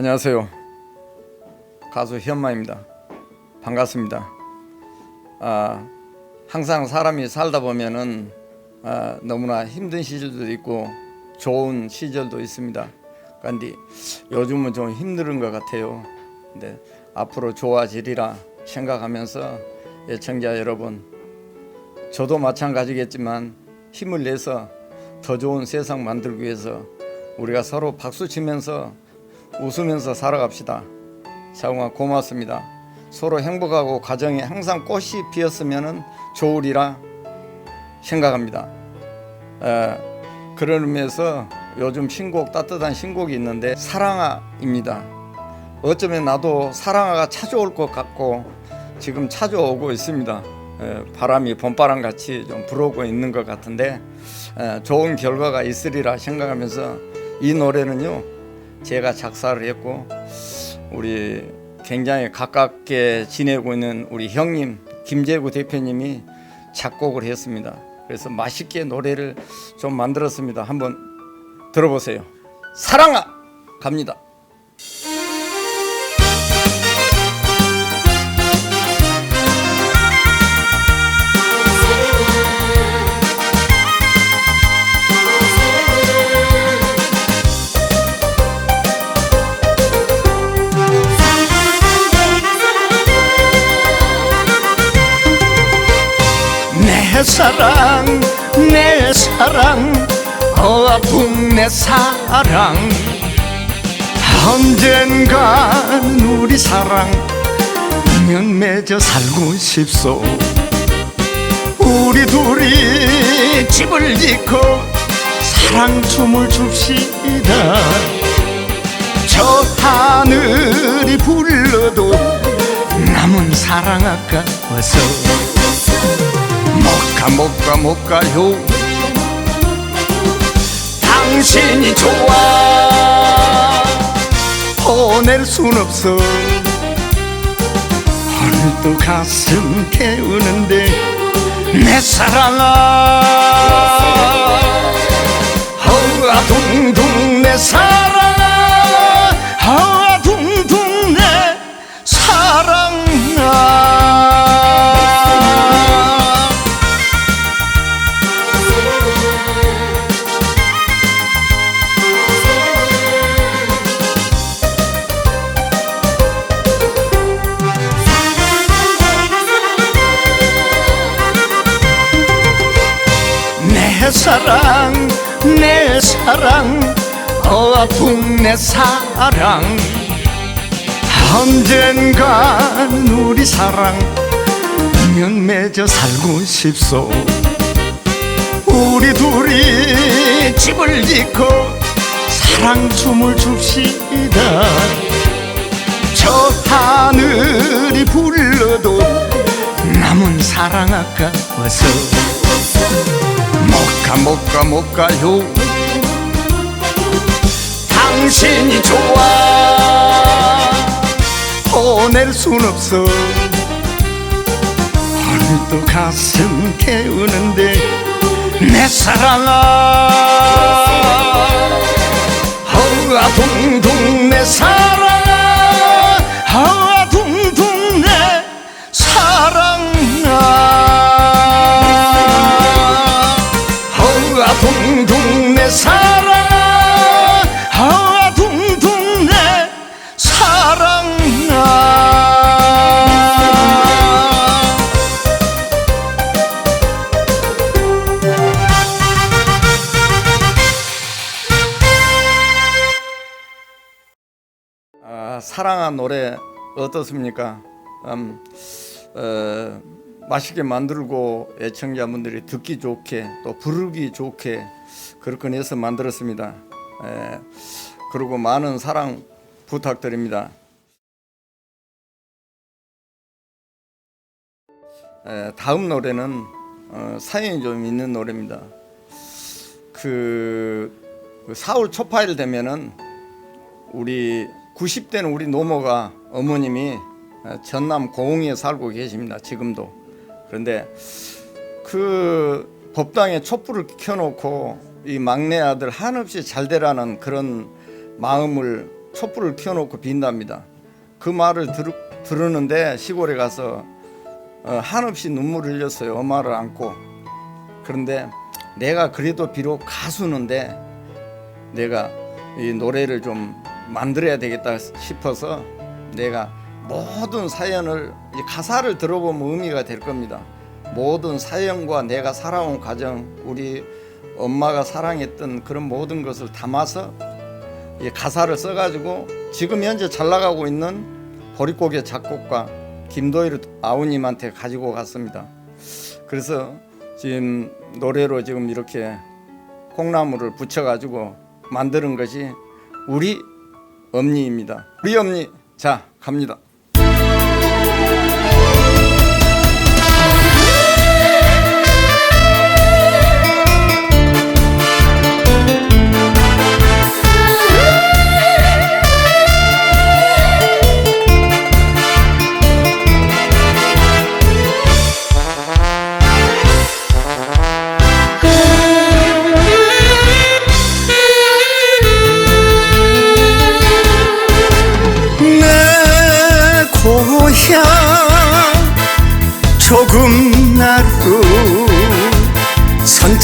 안녕하세요. 가수 현마입니다. 반갑습니다. 아, 항상 사람이 살다 보면은 아, 너무나 힘든 시절도 있고 좋은 시절도 있습니다. 그런데 요즘은 좀 힘든 것 같아요. 근데 앞으로 좋아지리라 생각하면서 예청자 여러분, 저도 마찬가지겠지만 힘을 내서 더 좋은 세상 만들기 위해서 우리가 서로 박수 치면서 웃으면서 살아갑시다. 자웅아 고맙습니다. 서로 행복하고 가정에 항상 꽃이 피었으면 좋으리라 생각합니다. 에, 그런 의미에서 요즘 신곡 따뜻한 신곡이 있는데 사랑아입니다. 어쩌면 나도 사랑아가 찾아올 것 같고 지금 찾아오고 있습니다. 에, 바람이 봄바람 같이 좀 불어오고 있는 것 같은데 에, 좋은 결과가 있으리라 생각하면서 이 노래는요 제가 작사를 했고 우리 굉장히 가깝게 지내고 있는 우리 형님 김재구 대표님이 작곡을 했습니다. 그래서 맛있게 노래를 좀 만들었습니다. 한번 들어보세요. 사랑아 갑니다. 사랑 내 사랑 어아풍 내 사랑. 언젠간 우리 사랑 면 맺어 살고 싶소. 우리 둘이 집을 짓고 사랑 춤을 춥시다. 저 하늘이 불러도 남은 사랑 아까워서 못가 못 가요. 당신이 좋아. 보낼 순 없어. 오늘도 가슴 태우는데 내 사랑아. 허아 둥둥 내 사랑 아풍 내 사랑. 언젠간 우리 사랑 면 맺어 살고 싶소. 우리 둘이 집을 짓고 사랑 춤을 춥시다. 저 하늘이 불러도 남은 사랑 아까워서 못 가 못 가 못 가요 당신이 좋아. 보낼 순 없어. 오늘도 가슴 태우는데 내 사랑아. 허아 둥둥 내 사랑 사랑한 노래 어떻습니까? 음, 어, 맛있게 만들고 애청자분들이 듣기 좋게 또 부르기 좋게 그렇게 해서 만들었습니다. 에, 그리고 많은 사랑 부탁드립니다. 에, 다음 노래는 어, 사연이 좀 있는 노래입니다. 그, 그 4월 초파일 되면은 우리 90대는 우리 노모가 어머님이 전남 고흥에 살고 계십니다. 지금도. 그런데 그 법당에 촛불을 켜놓고 이 막내 아들 한없이 잘 되라는 그런 마음을 촛불을 켜놓고 빈답니다. 그 말을 들, 들었는데 시골에 가서 어, 한없이 눈물을 흘렸어요. 엄마를 안고. 그런데 내가 그래도 비록 가수는데 내가 이 노래를 좀 만들어야 되겠다 싶어서 내가 모든 사연을 이 가사를 들어보면 의미가 될 겁니다. 모든 사연과 내가 살아온 과정, 우리 엄마가 사랑했던 그런 모든 것을 담아서 이 가사를 써가지고 지금 현재 잘 나가고 있는 보릿고개 작곡가 김도일 아우님한테 가지고 갔습니다. 그래서 지금 노래로 지금 이렇게 콩나물을 붙여가지고 만드는 것이 우리 엄니입니다. 우리 엄니 자 갑니다.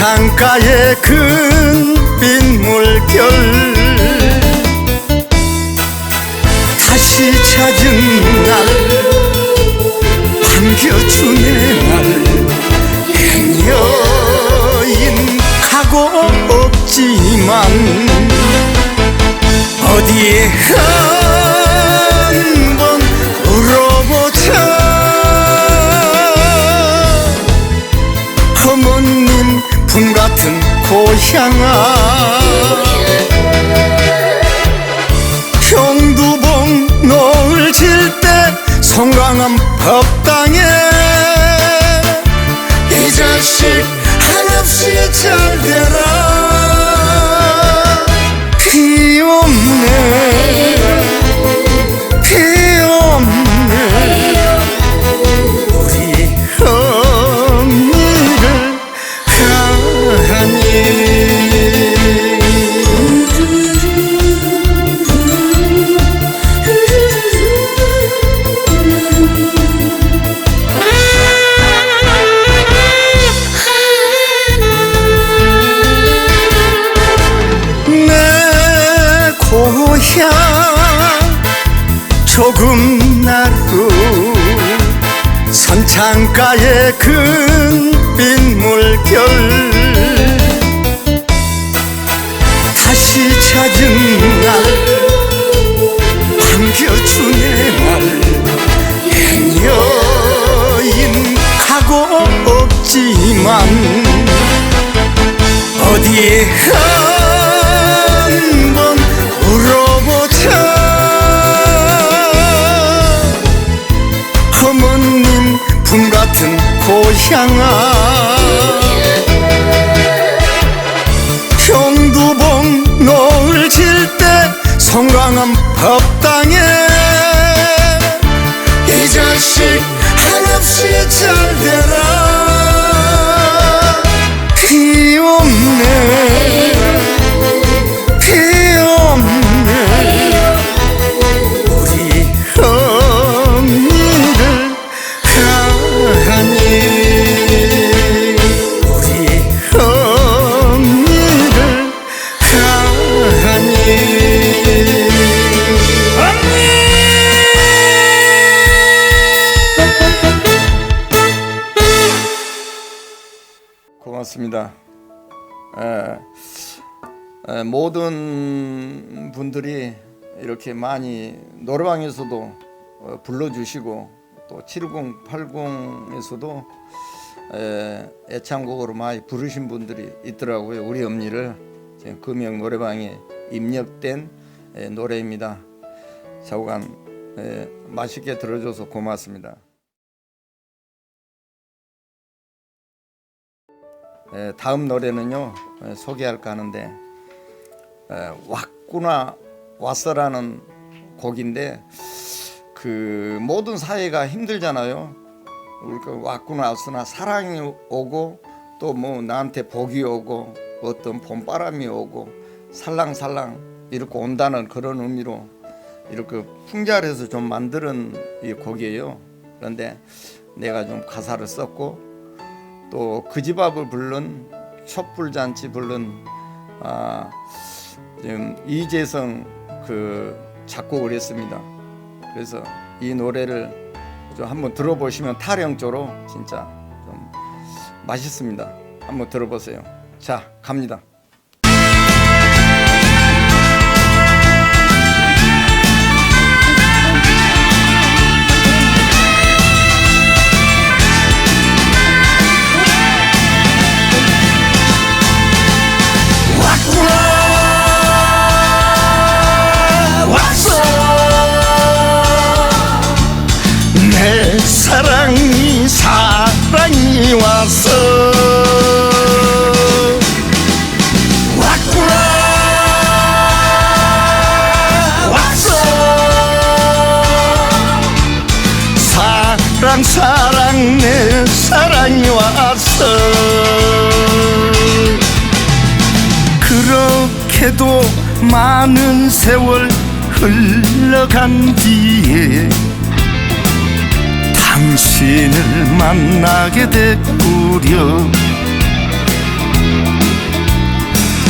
창가의 큰빛 물결. 다시 찾은 날 반겨주네 날 행여인 가고 없지만 어디에 향아. 경두봉 노을 질 때 송강암 법당에 이 자식 한없이 잘 되라 조금 나루 선창가의 큰빛 물결 다시 찾은 날 반겨주네 날 행여인 가고 없지만 어디에 한 고향 고맙습니다. 에, 에, 모든 분들이 이렇게 많이 노래방에서도 어, 불러주시고 또 7080에서도 에, 애창곡으로 많이 부르신 분들이 있더라고요. 우리 엄니를 금영 노래방에 입력된 에, 노래입니다. 좌우간 에, 맛있게 들어줘서 고맙습니다. 다음 노래는요 에, 소개할까 하는데 에, 왔구나 왔어라는 곡인데 그 모든 사회가 힘들잖아요. 우리가 왔구나 왔으나 사랑이 오고 또 뭐 나한테 복이 오고 어떤 봄바람이 오고 살랑살랑 이렇게 온다는 그런 의미로 이렇게 풍자해서 좀 만드는 이 곡이에요. 그런데 내가 좀 가사를 썼고 또 그 집 앞을 부른 촛불 잔치 부른 아 지금 이재성 그 작곡을 했습니다. 그래서 이 노래를 좀 한번 들어보시면 타령조로 진짜 좀 맛있습니다. 한번 들어보세요. 자 갑니다. 사랑이 왔어. 그렇게도 많은 세월 흘러간 뒤에 당신을 만나게 됐구려.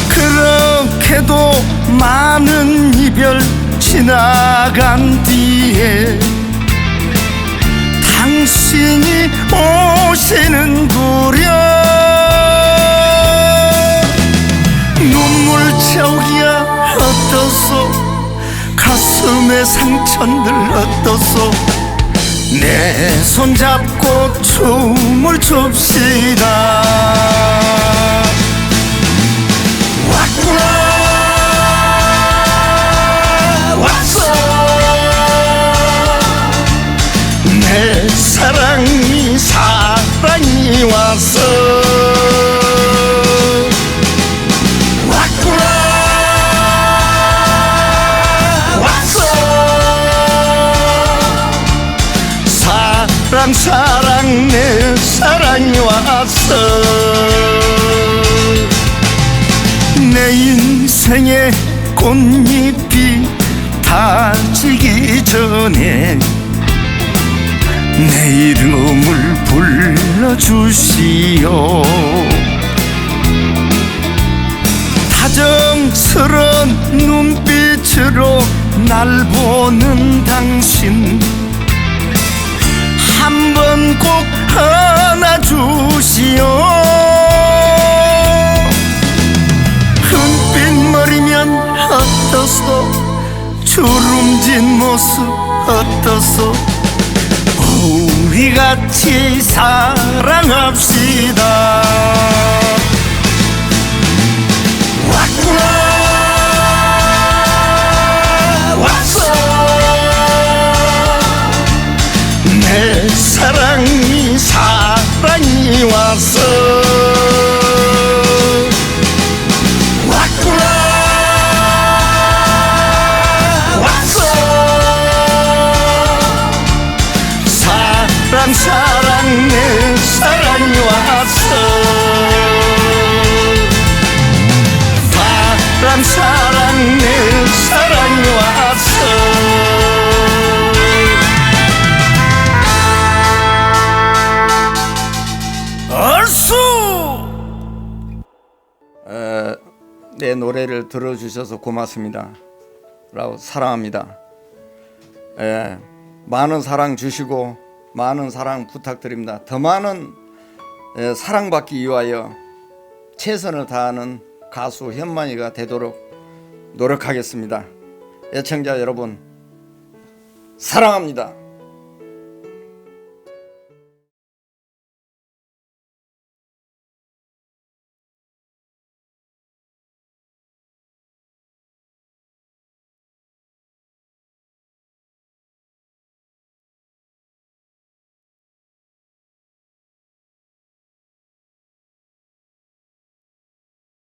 그렇게도 많은 이별 지나간 뒤에 당신이 오시는구려. 눈물 채우기야 어떠소? 가슴에 상처들 어떠소? 내 손잡고 춤을 춥시다 왔어. 내 인생의 꽃잎이 다 지기 전에 내 이름을 불러주시오. 다정스런 눈빛으로 날 보는 당신. 한번 꼭 모습 어떠소? 우리 같이 사랑합시다. 왔구나. 왔어. 내 사랑이 사랑이 왔어 내 노래를 들어주셔서 고맙습니다. 라고 사랑합니다. 에, 많은 사랑 주시고 많은 사랑 부탁드립니다. 더 많은 에, 사랑받기 위하여 최선을 다하는 가수 현만이가 되도록 노력하겠습니다. 애청자 여러분 사랑합니다.